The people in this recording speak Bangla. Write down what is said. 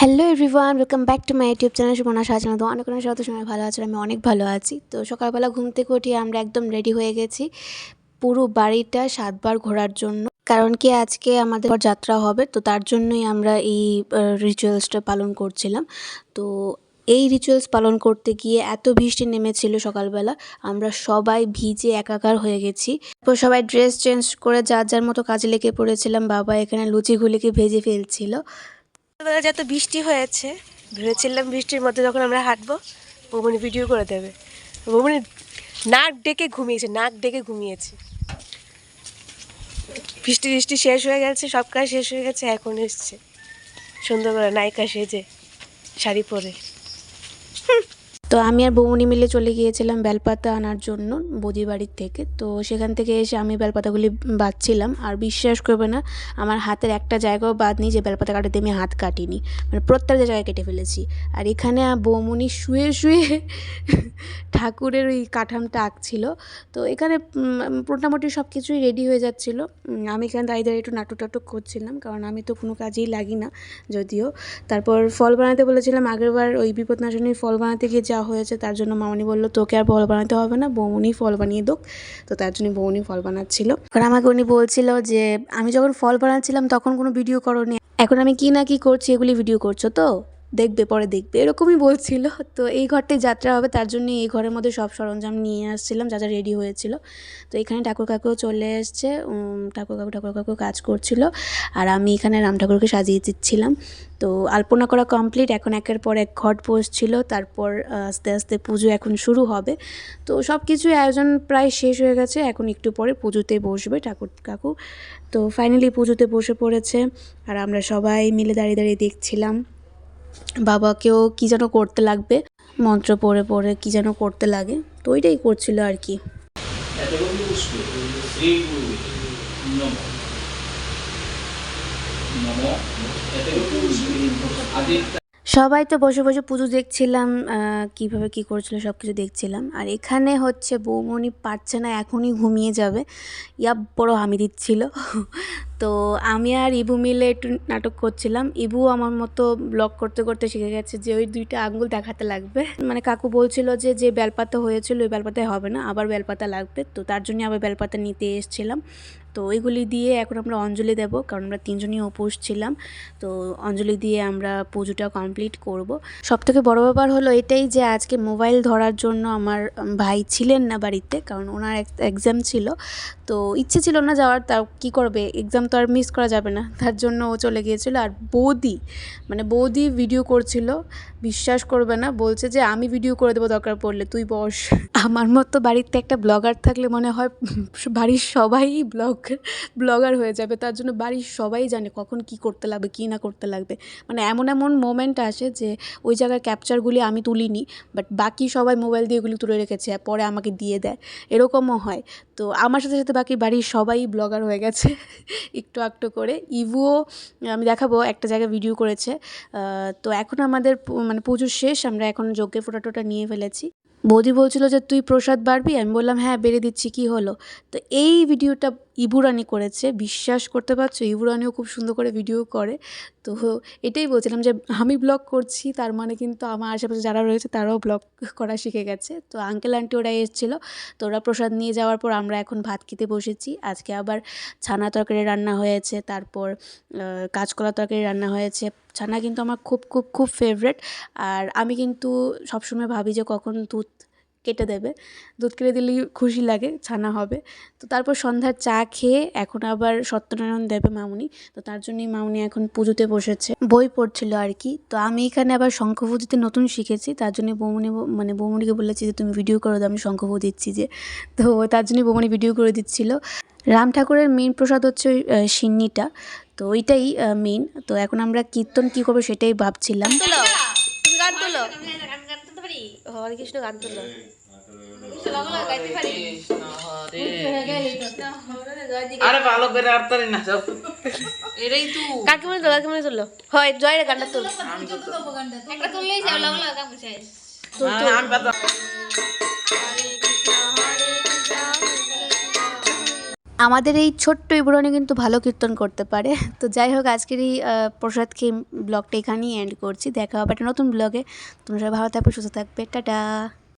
Hello everyone welcome back to my YouTube channel Sumana সাজানো তো অনেক অনেক সাথে সময় ভালো আছে, আমি অনেক ভালো আছি। তো সকালবেলা ঘুম থেকে উঠে আমরা একদম রেডি হয়ে গেছি পুরো বাড়িটা সাতবার ঘোরার জন্য। কারণ কি আজকে আমাদের যাত্রা হবে, তো তার জন্যই আমরা এই রিচুয়ালসটা পালন করছিলাম। তো এই রিচুয়ালস পালন করতে গিয়ে এত বৃষ্টি নেমেছিল সকালবেলা, আমরা সবাই ভিজে একাকার হয়ে গেছি। তো সবাই ড্রেস চেঞ্জ করে যার যার মতো কাজে লেগে পড়েছিলাম, বাবা এখানে লুচিগুলিকে ভেজে ফেলছিল। সকালবেলা যত বৃষ্টি হয়েছে, ভেবেছিলাম বৃষ্টির মধ্যে যখন আমরা হাঁটবো, বৌমনি ভিডিও করে দেবে। বৌমনি নাক ডেকে ঘুমিয়েছে, নাক ডেকে ঘুমিয়েছে। বৃষ্টি বৃষ্টি শেষ হয়ে গেছে, সব কাজ শেষ হয়ে গেছে, এখন এসছে। সুন্দর করে নায়িকা সেজে শাড়ি পরে। তো আমি আর বৌমনি মিলে চলে গিয়েছিলাম বেলপাতা আনার জন্য বৌদি বাড়ির থেকে। তো সেখান থেকে এসে আমি বেলপাতাগুলি বাঁধছিলাম আর বিশ্বাস করবে না, আমার হাতের একটা জায়গাও বাদ নেই যে বেলপাতা কাটাতে আমি হাত কাটিনি। মানে প্রত্যেকটা জায়গায় কেটে ফেলেছি। আর এখানে বৌমনি শুয়ে শুয়ে ঠাকুরের ওই কাঠামটা আঁকছিল। তো এখানে মোটামুটি সব কিছুই রেডি হয়ে যাচ্ছিল। আমি এখানে দাঁড়িয়ে একটু নাটক টাটক করছিলাম, কারণ আমি তো কোনো কাজেই লাগি না, যদিও। তারপর ফল বানাতে বলেছিলাম, আগেরবার ওই বিপদনাশনীর ফল বানাতে গিয়ে যা হয়েছে, তার জন্য মামনি বলল, তোকে আর ফল বানাতে হবে না, বৌমনি ফল বানিয়ে দোক। তো তার জন্য বৌমনি ফল বানাচ্ছিল। কারণ আমাকে উনি বলছিল যে, আমি যখন ফল বানাচ্ছিলাম, তখন কোনো ভিডিও করো এখন আমি কি না কি করছি, এগুলি ভিডিও করছ তো? দেখবে, পরে দেখবে। এরকমই বলছিল। তো এই ঘরটায় যাত্রা হবে, তার জন্য এই ঘরের মধ্যে সব সরঞ্জাম নিয়ে আসছিলাম, যা যা রেডি হয়েছিল। তো এখানে ঠাকুর কাকুও চলে এসছে ঠাকুর কাকু ঠাকুর কাকু কাজ করছিল। আর আমি এখানে রাম ঠাকুরকে সাজিয়ে দিচ্ছিলাম। তো আলপনা করা কমপ্লিট এখন একের পর এক ঘট বসছিল। তারপর আস্তে আস্তে পুজো এখন শুরু হবে। তো সব কিছু আয়োজন প্রায় শেষ হয়ে গেছে। এখন একটু পরে পুজোতে বসবে ঠাকুর কাকু। তো ফাইনালি পুজোতে বসে পড়েছে। আর আমরা সবাই মিলে দাঁড়িয়ে দাঁড়িয়ে দেখছিলাম। বাবাকেও কি যেন করতে লাগবে, মন্ত্র পড়ে পড়ে কি যেন করতে লাগে, তো ওইটাই করছিল আর কি। সবাই তো বসে বসে পুজো দেখছিলাম কীভাবে কি করছিল সব কিছু দেখছিলাম। আর এখানে হচ্ছে বৌমণি পারছে না, এখনই ঘুমিয়ে যাবে। ইয়া বড় হামি দিচ্ছিল তো আমি আর ইবু মিলে একটু নাটক করছিলাম। ইবু আমার মতো ব্লগ করতে করতে শিখে গেছে যে ওই দুইটা আঙ্গুল দেখাতে লাগবে। মানে কাকু বলছিল যে যে বেলপাতা হয়েছিল ওই বেলপাতায় হবে না, আবার বেলপাতা লাগবে। তো তার জন্য আবার বেলপাতা নিতে এসেছিলাম। তো ওইগুলি দিয়ে এখন আমরা অঞ্জলি দেব, কারণ আমরা তিনজনই উপোস ছিলাম। তো অঞ্জলি দিয়ে আমরা পুজোটা কমপ্লিট করব। সব থেকে বড়ো ব্যাপার হলো এটাই যে আজকে মোবাইল ধরার জন্য আমার ভাই ছিলেন না বাড়িতে, কারণ ওনার এক্সাম ছিল। তো ইচ্ছে ছিল না যাওয়ার তা কী করবে? এক্সাম তো আর মিস করা যাবে না। তার জন্য ও চলে গিয়েছিল আর বৌদি মানে বৌদি ভিডিও করছিল। বিশ্বাস করবে না, বলছে যে আমি ভিডিও করে দেবো দরকার পড়লে, তুই বস। আমার মতো বাড়িতে একটা ব্লগার থাকলে মনে হয় বাড়ির সবাই ব্লগ ব্লগার হয়ে যাবে। তার জন্য বাড়ির সবাই জানে কখন কি করতে লাগবে, কী না করতে লাগবে। মানে এমন এমন মোমেন্ট আসে যে, ওই জায়গার ক্যাপচারগুলি আমি তুলিনি বাট বাকি সবাই মোবাইল দিয়ে এগুলি তুলে রেখেছে পরে আমাকে দিয়ে দেয়। এরকমও হয়। তো আমার সাথে সাথে বাকি বাড়ির সবাই ব্লগার হয়ে গেছে। একটু একটু করে। ইভুও, আমি দেখাবো, একটা জায়গায় ভিডিও করেছে। তো এখন আমাদের মানে পুজো শেষ, আমরা এখন যজ্ঞের ফোটা টোটা নিয়ে ফেলেছি। বৌদি বলছিল যে, তুই প্রসাদ বাড়বি? আমি বললাম হ্যাঁ বেড়ে দিচ্ছি, কি হলো? তো এই ভিডিওটা ইবুরানি করেছে, বিশ্বাস করতে পারছ? ইবুরানিও খুব সুন্দর করে ভিডিও করে। তো এটাই বলছিলাম যে, আমি ব্লগ করছি, তার মানে কিন্তু আমার আশেপাশে যারা রয়েছে, তারাও ব্লগ করা শিখে গেছে। তো আঙ্কেল আন্টি ওরা এসেছিল, তো ওরা প্রসাদ নিয়ে যাওয়ার পর আমরা এখন ভাত খেতে বসেছি। আজকে আবার ছানা তরকারি রান্না হয়েছে, তারপর কাঁচকলা তরকারি রান্না হয়েছে। ছানা কিন্তু আমার খুব খুব খুব ফেভারেট আর আমি কিন্তু সবসময় ভাবি যে, কখন দুধ কেটে দেবে। দুধ কেটে দিলেই খুশি লাগে, ছানা হবে। তো তারপর সন্ধ্যার চা খেয়ে এখন আবার সত্যনারায়ণ দেবে মামুনি। তো তার জন্যই মামুনি এখন পুজোতে বসেছে। বই পড়ছিল আর কি। তো আমি এখানে আবার শঙ্খ পুজোতে নতুন শিখেছি। তার জন্য বৌমনি মানে বৌমনিকে বলেছি যে, তুমি ভিডিও করে দাও আমি শঙ্খ দিচ্ছি যে। তো তার জন্য বৌমনি ভিডিও করে দিচ্ছিল। রাম ঠাকুরের মেন প্রসাদ হচ্ছে সিন্নিটা। তো ওইটাই মেন তো এখন আমরা কীর্তন কী করব সেটাই ভাবছিলাম। পারি হরে কৃষ্ণ গান আরে ভালো করে আর তারি না সব এটাই তো তোলো তোলো হয় জয়ের গানটা তোলো একটা তুললেই যাও বাংলা গান শেষ আমি আমাদের এই ছোট্ট ইবরণে কিন্তু ভালো কীর্তন করতে পারে। তো যাই হোক, আজকের এই প্রসাদ খেয়ে ব্লগটা এখানেই এন্ড করছি। দেখা হবে একটা নতুন ব্লগে। তোমরা সবাই ভালো থাকবে, সুস্থ থাকবে। টাটা।